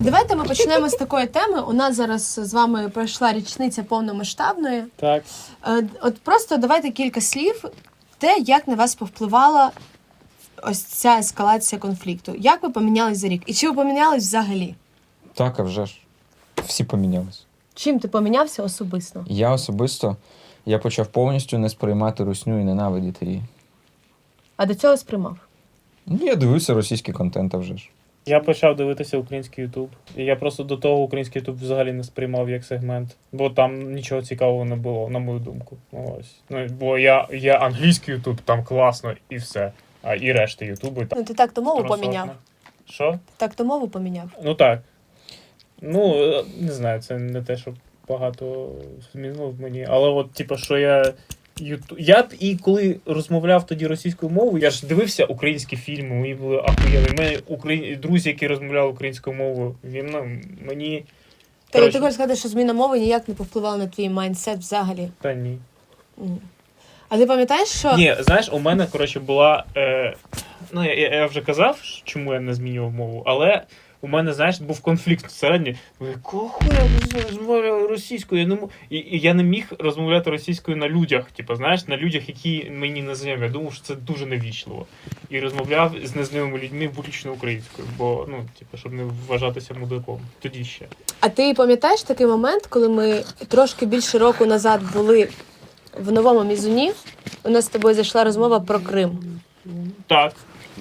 Давайте ми почнемо з такої теми. У нас зараз з вами пройшла річниця повномасштабної. Так. Е, От просто давайте кілька слів, те, як на вас повпливала ось ця ескалація конфлікту. Як ви помінялись за рік? І чи ви помінялись взагалі? Так, а вже ж. Всі помінялись. Чим ти помінявся особисто? Я особисто я почав повністю не сприймати русню і ненавидіти її. А до цього сприймав? Ну, я дивився російський контент, а вже ж. Я почав дивитися український Ютуб. І я просто до того український Ютуб взагалі не сприймав як сегмент, бо там нічого цікавого не було, на мою думку. Ось. Ну, бо я, я англійський Ютуб, там класно і все. А і решта Ютубу. Ну ти так то мову трансортно. поміняв. Що? Ти так то мову поміняв. Ну так. Ну, е, не знаю, це не те, що багато змінило в мені. Але от, типу, що я. Юту... Я б і коли розмовляв тоді російською мовою, я ж дивився українські фільми, мені були ахуєнні. У мене украї... друзі, які розмовляли українською мовою, він ну, мені. Тобто ти хочеш сказати, що зміна мови ніяк не повпливала на твій майндсет взагалі. Та ні. Мгм. А ти пам'ятаєш, що Ні, знаєш, у мене, коротше, була. Е... Ну, я я вже казав, чому я не змінював мову, але у мене, знаєш, був конфлікт всередині. Якого хуя я розмовляю російською? Я не мо... і, і я не міг розмовляти російською на людях. Типу, знаєш, на людях, які мені не знайомі. Я думав, що це дуже невічливо. І розмовляв з незнайомими людьми виключно українською, бо, ну, типу, щоб не вважатися мудаком. Тоді ще. А ти пам'ятаєш такий момент, коли ми трошки більше року назад були в новому мізуні? У нас з тобою зайшла розмова про Крим. Так,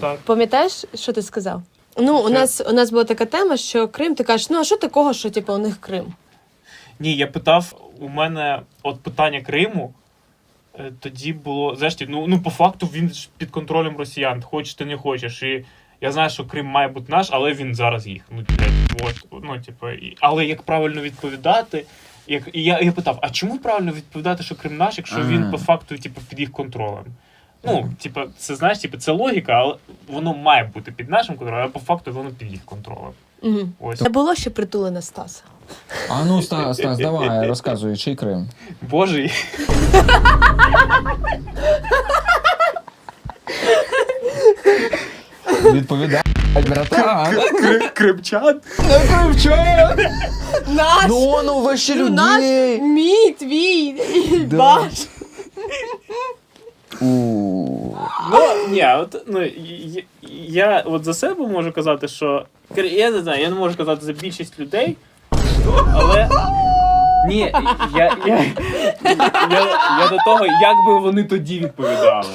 так. Пам'ятаєш, що ти сказав? Ну, у Це- нас у нас була така тема, що Крим, ти кажеш, ну а що такого, що типу у них Крим? Ні, я питав, у мене от питання Криму. е, Тоді було, знаєш, ну, ну по факту він ж під контролем росіян, хочеш ти не хочеш. І я знаю, що Крим має бути наш, але він зараз їх. Ну, блядь, от, ну, типу, і, але як правильно відповідати? Як, і я, я питав, а чому правильно відповідати, що Крим наш, якщо він по факту типу, під їх контролем? Ну, типу, це знаєш, типу, це логіка, але воно має бути під нашим контролем, а по факту воно під їх контролем. Угу. Ось. Не було ще притулена Стаса. А ну, Стас, Стас, давай, розказуй, чий Крим. Боже, Відповідай, братан. кримчан. Наш! Ну, ну, ви ще наш, мій, твій, Да. ваш. Ну, ні, от, ну, я, я от за себе можу казати, що. Я не знаю, я не можу казати за більшість людей, але. Ні, я, я, я, я до того, як би вони тоді відповідали.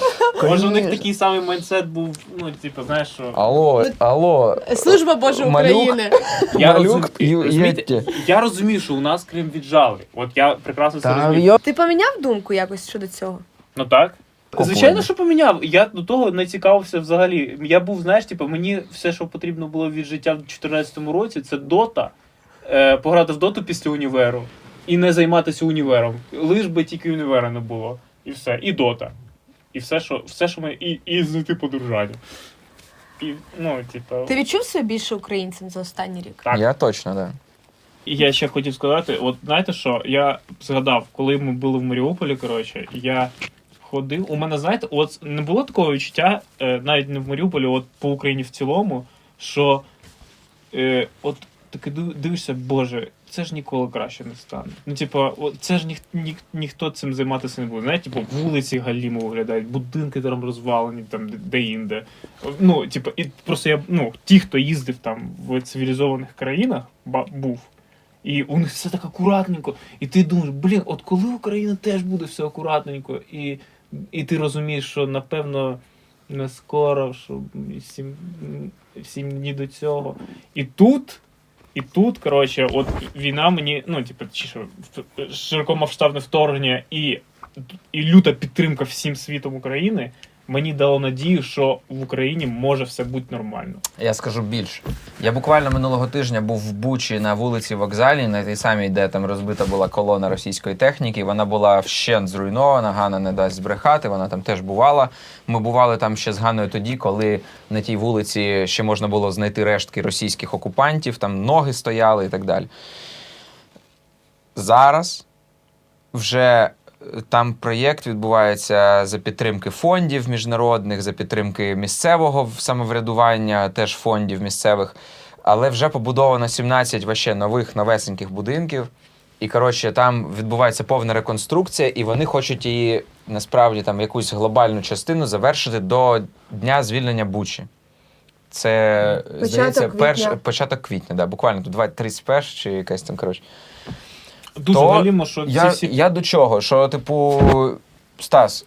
Може, у них такий самий майндсет був, ну, типу, знаєш, що. Алло, алло. Служба Божа Малюк. України. Я, Малюк, розум- розумієте, я розумію, що у нас Крим віджали. От я прекрасно це розумію. Ти поміняв думку якось щодо цього? Ну так. Звичайно, що поміняв. Я до того не цікавився взагалі. Я був, знаєш, типу, мені все, що потрібно було від життя в 2014 році, це дота. Е, пограти в доту після універу і не займатися універом. Лиш би тільки універа не було. І все. І дота. І все, що, все, що ми. І, і знайти подружання. І, ну, типу. Ти відчув себе більше українцем за останній рік? Так. Я точно, так. І я ще хотів сказати: от знаєте що, я згадав, коли ми були в Маріуполі, коротше, я ходив. У мене, знаєте, от не було такого відчуття, е, навіть не в Маріуполі, от по Україні в цілому, що е, от таки дивишся, Боже, це ж ніколи краще не стане. Ну, от це ж ніх, ніх, ніхто цим займатися не буде. Знаєте, типу, вулиці галімо виглядають, будинки там розвалені, там де- де-інде. Ну, типу, і просто я ну, ті, хто їздив там в цивілізованих країнах, був. І у них все так акуратненько. І ти думаєш, блін, от коли Україна теж буде все акуратненько, і, і ти розумієш, що напевно не скоро, що всім, всім ні до цього. І тут, і тут, коротше, от війна мені, ну, типу, чи що, широкомасштабне вторгнення і, і люта підтримка всім світом України мені дало надію, що в Україні може все бути нормально. Я скажу більше. Я буквально минулого тижня був в Бучі на вулиці Вокзальній, на тій самій, де там розбита була колона російської техніки. Вона була вщент зруйнована. Ганна не дасть збрехати. Вона там теж бувала. Ми бували там ще з Ганною тоді, коли на тій вулиці ще можна було знайти рештки російських окупантів, там ноги стояли і так далі. Зараз вже там проєкт відбувається за підтримки фондів міжнародних, за підтримки місцевого самоврядування, теж фондів місцевих. але вже побудовано 17 вообще нових новесеньких будинків. І коротше, там відбувається повна реконструкція, і вони хочуть її насправді там якусь глобальну частину завершити до дня звільнення Бучі. Це Початок здається квітня. перш, початок квітня, да, буквально тут 20 31 чи якась там коротше. Дуже То галімо, що Я, всі я до чого? Що, типу, Стас,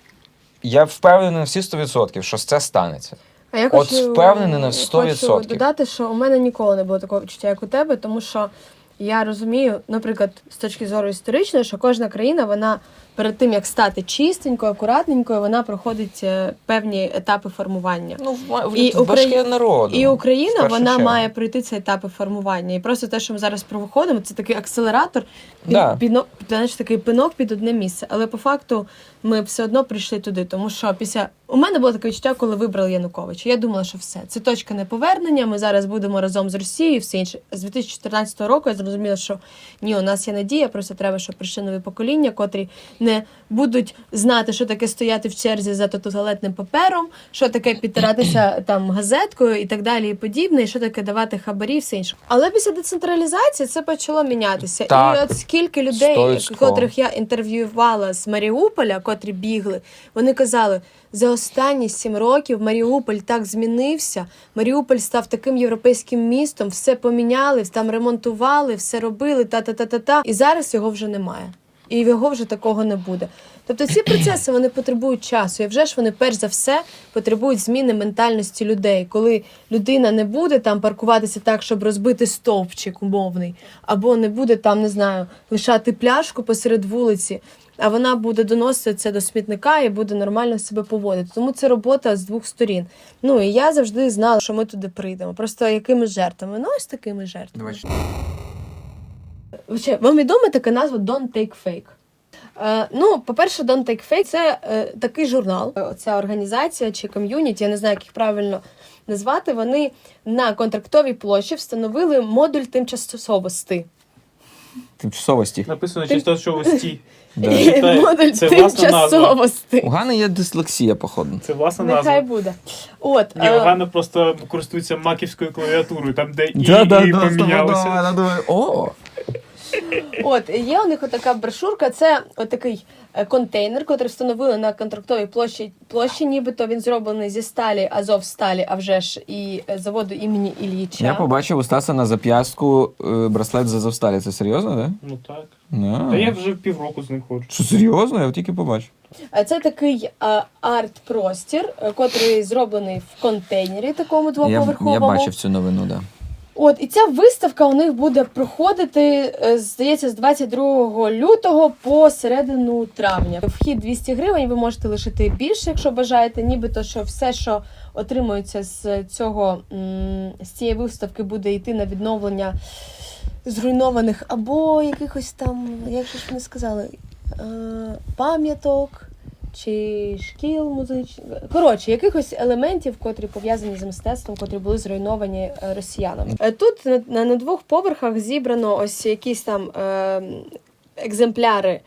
я впевнений на всі 100%, що це станеться. А я От впевнений на 100%. Хочу додати, що у мене ніколи не було такого відчуття, як у тебе, тому що я розумію, наприклад, з точки зору історичної, що кожна країна, вона перед тим як стати чистенькою, акуратненькою, вона проходить е, певні етапи формування. Ну, в, І в Украї- народу. І Україна вона чергу. має пройти ці етапи формування. І просто те, що ми зараз проходимо, це такий акселератор, під, Да. підно- знаєш, такий пинок під одне місце. Але по факту ми все одно прийшли туди, тому що після у мене було таке відчуття, коли вибрали Януковича. Я думала, що все це точка неповернення. Ми зараз будемо разом з Росією. Все інше з 2014 року я зрозуміла, що ні, у нас є надія. Просто треба, щоб прийшли нові покоління, котрі не будуть знати, що таке стояти в черзі за туалетним папером, що таке підтиратися там газеткою і так далі, і подібне, і що таке давати хабарі, і все інше. Але після децентралізації це почало мінятися. Так. І от скільки людей, котрих я інтерв'ювала з Маріуполя, котрі бігли, вони казали. За останні сім років Маріуполь так змінився. Маріуполь став таким європейським містом, все поміняли, там ремонтували, все робили, та-та-та-та-та. І зараз його вже немає. І його вже такого не буде. Тобто ці процеси вони потребують часу. І вже ж вони перш за все потребують зміни ментальності людей, коли людина не буде там паркуватися так, щоб розбити стовпчик умовний, або не буде там, не знаю, лишати пляшку посеред вулиці. А вона буде доносити це до смітника і буде нормально себе поводити. Тому це робота з двох сторін. Ну і я завжди знала, що ми туди прийдемо. Просто якими жертвами? Ну ось такими жертвами. Вообще, вам відома така назва Don't Take Fake? Е, ну, по-перше, Don't Take Fake – це е, такий журнал, е, ця організація чи ком'юніті, я не знаю, як їх правильно назвати. Вони на контрактовій площі встановили модуль тимчасовості. Тимчасовості. написано Ти- чистосовості. Да. І читай, Модуль це власна назва. тимчасовості. У Гани є дислексія, походу. Це власна Нехай назва. буде. От, Ні, е, Ганна просто користується маківською клавіатурою, там де і, і помінялося. О, От є у них така брошурка. Це отакий е, контейнер, який встановили на контрактовій площі. Площі, нібито він зроблений зі сталі, азов сталі, а вже ж і е, заводу імені Ілліча. я побачив у Стаса на зап'ястку е, браслет з Азовсталі. Це серйозно, да? Ну так. Да. Та я вже півроку з ним ходжу. Що серйозно? Я тільки побачив. Це такий арт-простір, котрий зроблений в контейнері, такому Я, двоповерховому. я бачив цю новину, да. От і ця виставка у них буде проходити, е, здається, з 22 лютого по середину травня. Вхід 200 гривень. Ви можете лишити більше, якщо бажаєте. Нібито що все, що отримується з цього з цієї виставки, буде йти на відновлення зруйнованих або якихось там, як же ж вони сказали, е, пам'яток. Чи шкіл музичних, коротше, якихось елементів, котрі пов'язані з мистецтвом, котрі були зруйновані е, росіянами. Е, Тут на, на, на двох поверхах зібрано ось якісь там е, екземпляри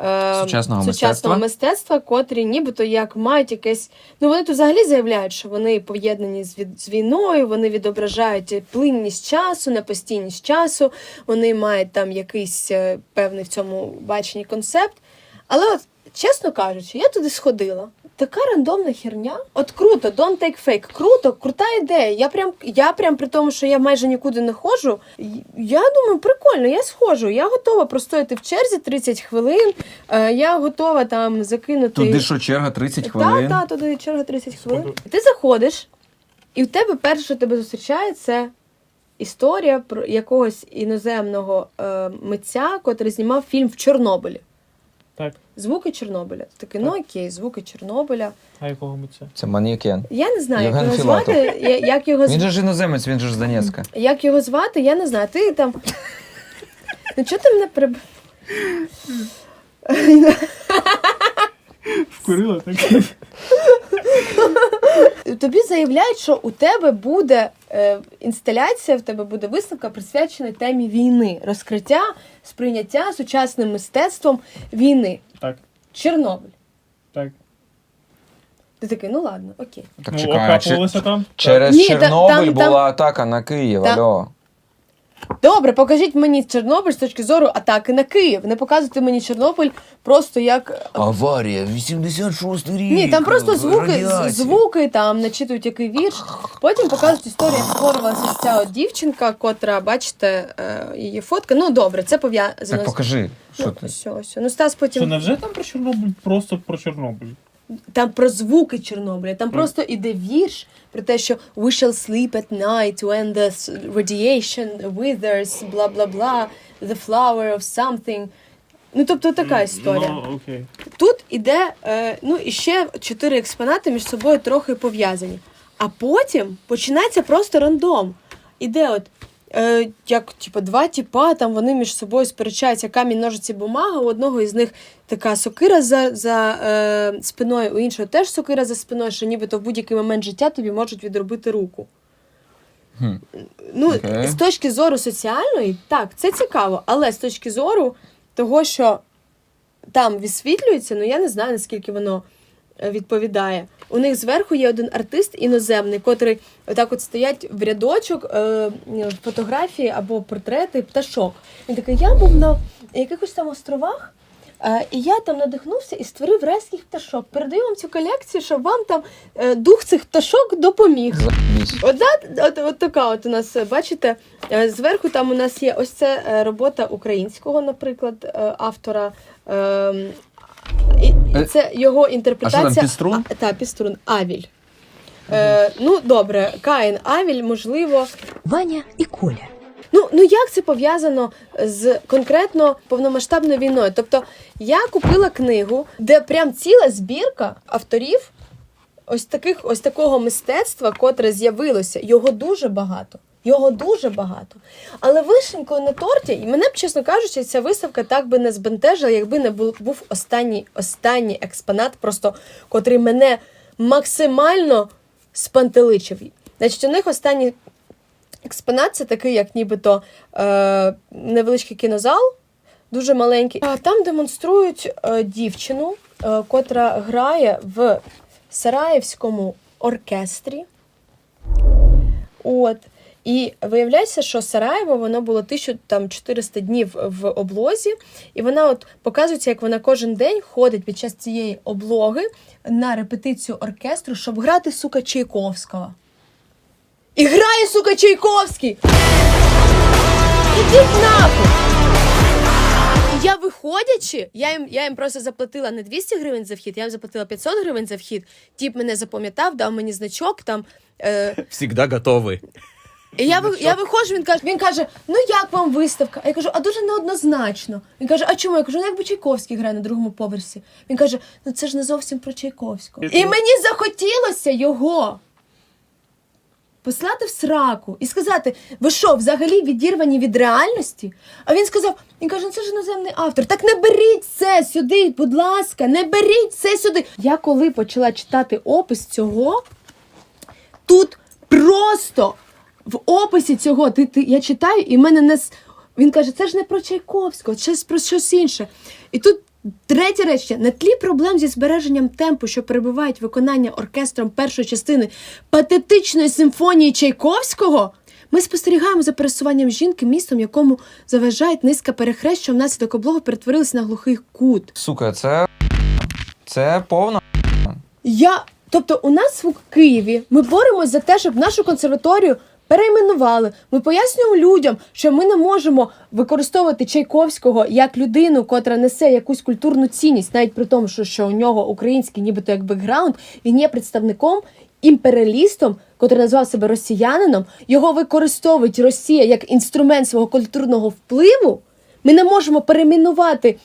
е, Сучасного сучасного мистецтва, котрі нібито як мають якесь. Ну вони тут взагалі заявляють, що вони поєднані з, від, з війною, вони відображають плинність часу, непостійність часу, вони мають там якийсь певний в цьому баченні концепт. Але от, чесно кажучи, я туди сходила. Така рандомна херня. От круто, don't take fake. Круто, крута ідея. Я прям, я прям при тому, що я майже нікуди не ходжу. Я думаю, прикольно, я сходжу. Я готова простояти в черзі 30 хвилин. Е, я готова там закинути. Туди що черга 30 хвилин. так, туди черга 30 хвилин. Ти заходиш, і в тебе перше, що тебе зустрічає, це історія про якогось іноземного е, митця, котрий знімав фільм в Чорнобилі. Так. Звуки Чорнобиля. Ти такий, ну окей, звуки Чорнобиля. А якого ми це? Це манікен. Я не знаю, як його Філатов. звати. Я- Як його, Він же ж іноземець, він же ж з Донецька. як його звати, я не знаю. Ти там. Ну чого ти мене приб... Вкурила так. Тобі заявляють, що у тебе буде інсталяція, в тебе буде виставка присвячена темі війни, розкриття, сприйняття сучасним мистецтвом війни. Так, Чорнобиль. так. Ти такий, ну ладно, окей. Так ну, чекай, а чи- окапувалися там. через Ні, та- Чорнобиль там- була там- атака на Київ. Та- Алло. Добре, покажіть мені Чорнобиль з точки зору атаки на Київ. Не показуйте мені Чорнобиль просто як. Аварія, 86 рік. Ні, там просто звуки, з- звуки там начитують який вірш. Потім показують історію, як створювалася ця от дівчинка, котра, бачите, е, її фотка. Ну добре, це пов'язано Так з. покажи, що Ну, ти. ось, ось. Ну, Стас Що потім невже там про Чорнобиль? Просто про Чорнобиль. Там про звуки Чорнобиля. Там просто іде вірш про те, що we shall sleep at night when the radiation withers, бла бла бла, the flower of something. Ну, тобто така історія. Ну, окей. Тут іде, е, ну і ще чотири експонати між собою трохи пов'язані. А потім починається просто рандом. Іде от. Е, як типу, два тіпа, там вони між собою сперечаються камінь, ножиці, бумага. У одного із них така сокира за, за е, спиною, у іншого теж сокира за спиною, що нібито в будь-який момент життя тобі можуть відробити руку. Хм. Ну, Окей. з точки зору соціальної, так, це цікаво, але з точки зору того, що там висвітлюється, ну я не знаю, наскільки воно відповідає. У них зверху є один артист іноземний, котрий отак от стоять в рядочок е, фотографії або портрети пташок. Він такий, я був на якихось там островах. е, І я там надихнувся і створив райських пташок. Передаю вам цю колекцію, щоб вам там е, дух цих пташок допоміг. От, от, от така от у нас, е, бачите, е, зверху там у нас є ось це е, робота українського, наприклад, е, автора. І, і Е, це його інтерпретація. а що там, Піструн? А, та, Піструн, Авіль. Е, ну, добре, Каїн, Авіль, можливо. Ваня і Коля. Ну, ну як це пов'язано з конкретно повномасштабною війною? Тобто я купила книгу, де прям ціла збірка авторів ось таких, ось такого мистецтва, котре з'явилося. Його дуже багато. Його дуже багато. Але вишенькою на торті, і мене б, чесно кажучи, ця виставка так би не збентежила, якби не був, останній, останній експонат, просто котрий мене максимально спантеличив. Значить, у них останній експонат це такий, як нібито е, невеличкий кінозал, дуже маленький. Там демонструють е, дівчину, е, котра грає в Сараєвському оркестрі. От. І виявляється, що Сараєво воно було 1400 днів в облозі, і вона от показується, як вона кожен день ходить під час цієї облоги на репетицію оркестру, щоб грати сука Чайковського. І грає, сука, Чайковський! Ідіть нахуй! Я виходячи, я їм, я їм просто заплатила не 200 гривень за вхід, я їм заплатила 500 гривень за вхід. Тіп мене запам'ятав, дав мені значок там. Е, Всегда готовы. І я, ви- я виходжу, він каже, він каже: ну як вам виставка? А я кажу, а дуже неоднозначно. Він каже, а чому? Я кажу, ну якби Чайковський грає на другому поверсі. Він каже, ну це ж не зовсім про Чайковського. І мені захотілося його послати в сраку і сказати: ви що, взагалі відірвані від реальності? А він сказав: він каже, ну це ж іноземний автор. Так не беріть це сюди, будь ласка, не беріть це сюди. Я коли почала читати опис цього, тут просто в описі цього ти, ти, я читаю, і в мене не. Він каже, це ж не про Чайковського, це ж про щось інше. І тут третє речення. На тлі проблем зі збереженням темпу, що перебувають виконання оркестром першої частини патетичної симфонії Чайковського. Ми спостерігаємо за пересуванням жінки містом, якому заважають низка перехрест, що внаслідок облоги перетворилися на глухий кут. Сука, це. Це повна. Я, тобто, у нас в Києві ми боремось за те, щоб нашу консерваторію перейменували. Ми пояснюємо людям, що ми не можемо використовувати Чайковського як людину, котра несе якусь культурну цінність, навіть при тому, що, що у нього український, нібито як бекграунд, він є представником. Імперіалістом, котрий назвав себе росіянином, його використовують Росія як інструмент свого культурного впливу. Ми не можемо перейменувати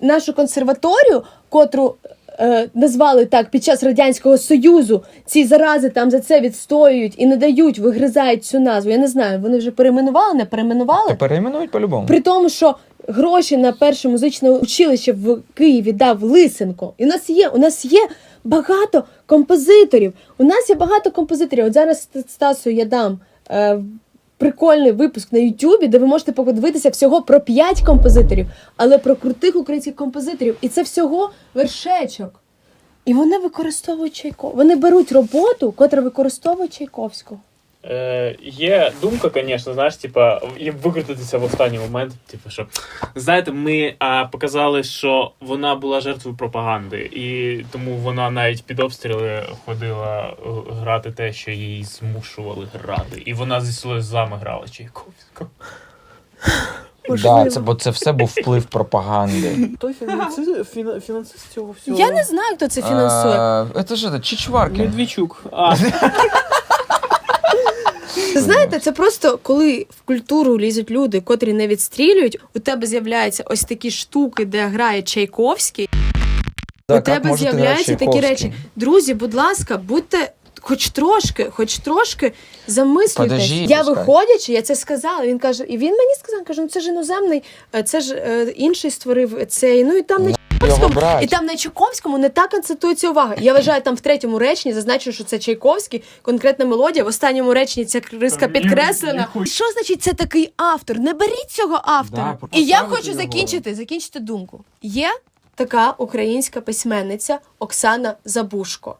нашу консерваторію, котру е, назвали так під час радянського союзу. Ці зарази там за це відстоюють і не дають, вигризають цю назву. Я не знаю, вони вже перейменували, не перейменували. Та перейменують по-любому. При тому, що гроші на перше музичне училище в Києві дав Лисенко. І у нас є, у нас є багато композиторів. У нас є багато композиторів. От зараз Стасу я дам. Е, Прикольний випуск на Ютубі, де ви можете подивитися всього про 5 композиторів, але про крутих українських композиторів. І це всього вершечок. І вони використовують Чайковського. Вони беруть роботу, котра використовує Чайковського. Е, є думка, звісно, знаєш, типа, їм викрутитися в останній момент. Типу, що знаєте, ми а, показали, що вона була жертвою пропаганди, і тому вона навіть під обстріли ходила е, грати те, що її змушували грати. І вона зі сльозами грала Чайковського. Да, це, бо це все був вплив пропаганди. Той фінансист, фінансист цього всього. Я не знаю, хто це фінансує. Це ж Чичваркін. Медведчук. Знаєте, це просто коли в культуру лізуть люди, котрі не відстрілюють, у тебе з'являються ось такі штуки, де грає Чайковський. Так, у тебе з'являються грати такі Чайковський? речі. Друзі, будь ласка, будьте. Хоч трошки, хоч трошки замислюйтесь. Подожди, я пускай. виходячи, я це сказала. Він каже, і він мені сказав, каже, ну це ж іноземний, е, це ж е, інший створив цей. Ну і там на Його Чайковському, брать. і там на Чайковському не так акцентується увага. Я вважаю, там в третьому реченні зазначено, що це Чайковський, конкретна мелодія. В останньому реченні ця риска підкреслена. Що значить це такий автор? Не беріть цього автора. Да, і я хочу його. закінчити, закінчити думку. Є така українська письменниця Оксана Забушко,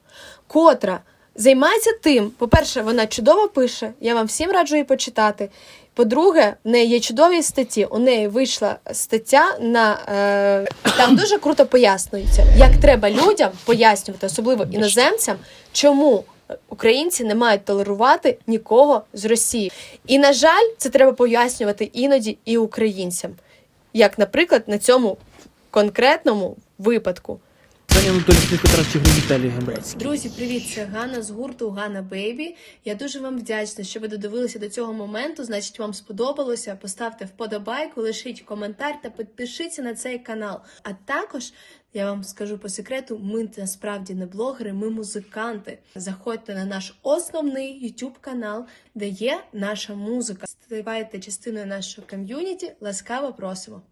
котра займається тим. По-перше, вона чудово пише. Я вам всім раджу її почитати. По-друге, в неї є чудові статті. У неї вийшла стаття на е, там дуже круто пояснюється, як треба людям пояснювати, особливо іноземцям, чому українці не мають толерувати нікого з Росії. І на жаль, це треба пояснювати іноді і українцям, як, наприклад, на цьому конкретному випадку. Друзі, привіт! Це Ганна з гурту Ганна Бейбі. Я дуже вам вдячна, що ви додивилися до цього моменту. Значить, вам сподобалося. Поставте вподобайку, лишіть коментар та підпишіться на цей канал. А також я вам скажу по секрету: ми насправді не блогери, ми музиканти. Заходьте на наш основний YouTube канал, де є наша музика. Ставайте частиною нашого ком'юніті. Ласкаво просимо.